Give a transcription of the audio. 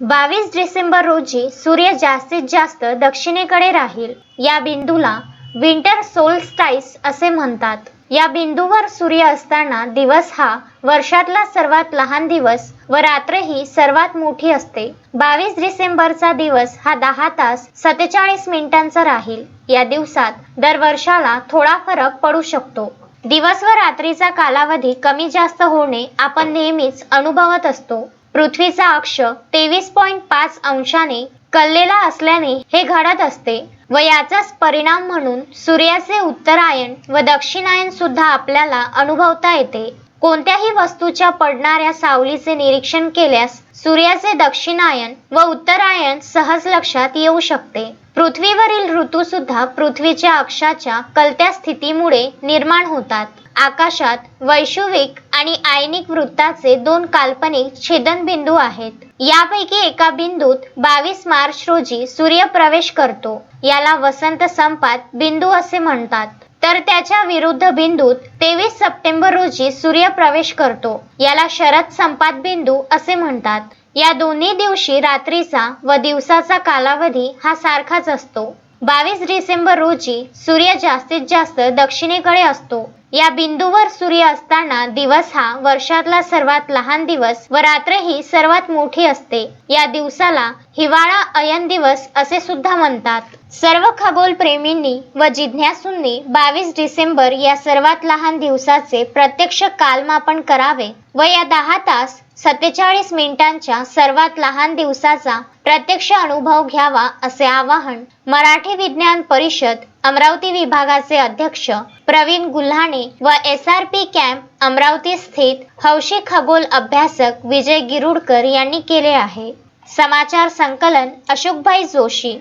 बावीस डिसेंबर रोजी सूर्य जास्तीत जास्त दक्षिणेकडे राहील. या बिंदूला विंटर सोलस्टाईस असे म्हणतात. या बिंदूवर सूर्य असताना दिवस हा वर्षातला सर्वात लहान दिवस व रात्र ही सर्वात मोठी असते. बावीस डिसेंबरचा दिवस हा दहा तास सत्तेचाळीस मिनिटांचा राहील. या दिवसात दरवर्षाला थोडा फरक पडू शकतो. दिवस व रात्रीचा कालावधी कमी जास्त होणे आपण नेहमीच अनुभवत असतो. पृथ्वीचा अक्ष तेवीस पॉईंट पाच अंशाने कललेला असल्याने हे घडत असते व याचाच परिणाम म्हणून सूर्याचे उत्तरायण व दक्षिणायन सुद्धा आपल्याला अनुभवता येते. कोणत्याही वस्तूच्या पडणाऱ्या सावलीचे निरीक्षण केल्यास सूर्याचे दक्षिणायन व उत्तरायण सहज लक्षात येऊ शकते. पृथ्वीवरील ऋतू सुद्धा पृथ्वीच्या अक्षाच्या कलत्या स्थितीमुळे निर्माण होतात. आकाशात वैश्विक आणि आयनिक वृत्ताचे दोन काल्पनिक छेदनबिंदू आहेत. यापैकी एका बिंदूत बावीस मार्च रोजी सूर्य प्रवेश करतो. याला वसंत संपात बिंदू असे म्हणतात. तर त्याच्या विरुद्ध बिंदूत तेवीस सप्टेंबर रोजी सूर्य प्रवेश करतो. याला शरद संपात बिंदू असे म्हणतात. या दोन्ही दिवशी रात्रीचा व दिवसाचा कालावधी हा सारखाच असतो. बावीस डिसेंबर रोजी सूर्य जास्तीत जास्त दक्षिणेकडे असतो. या बिंदूवर सूर्य असताना दिवस हा वर्षातला सर्वात लहान दिवस व रात्र ही सर्वात मोठी असते. या दिवसाला हिवाळा अयन दिवस असे सुद्धा म्हणतात. सर्व खगोल प्रेमींनी व जिज्ञासूंनी बावीस डिसेंबर या सर्वात लहान दिवसाचे प्रत्यक्ष कालमापन करावे व या दहा तास सत्तेचाळीस मिनिटांच्या सर्वात लहान दिवसाचा प्रत्यक्ष अनुभव घ्यावा असे आवाहन मराठी विज्ञान परिषद अमरावती विभागाचे अध्यक्ष प्रवीण गुल्हाणे व S R P camp Amravati स्थित हौशी खगोल अभ्यासक विजय गिरुडकर यांनी केले आहे. समाचार संकलन अशोकभाई जोशी.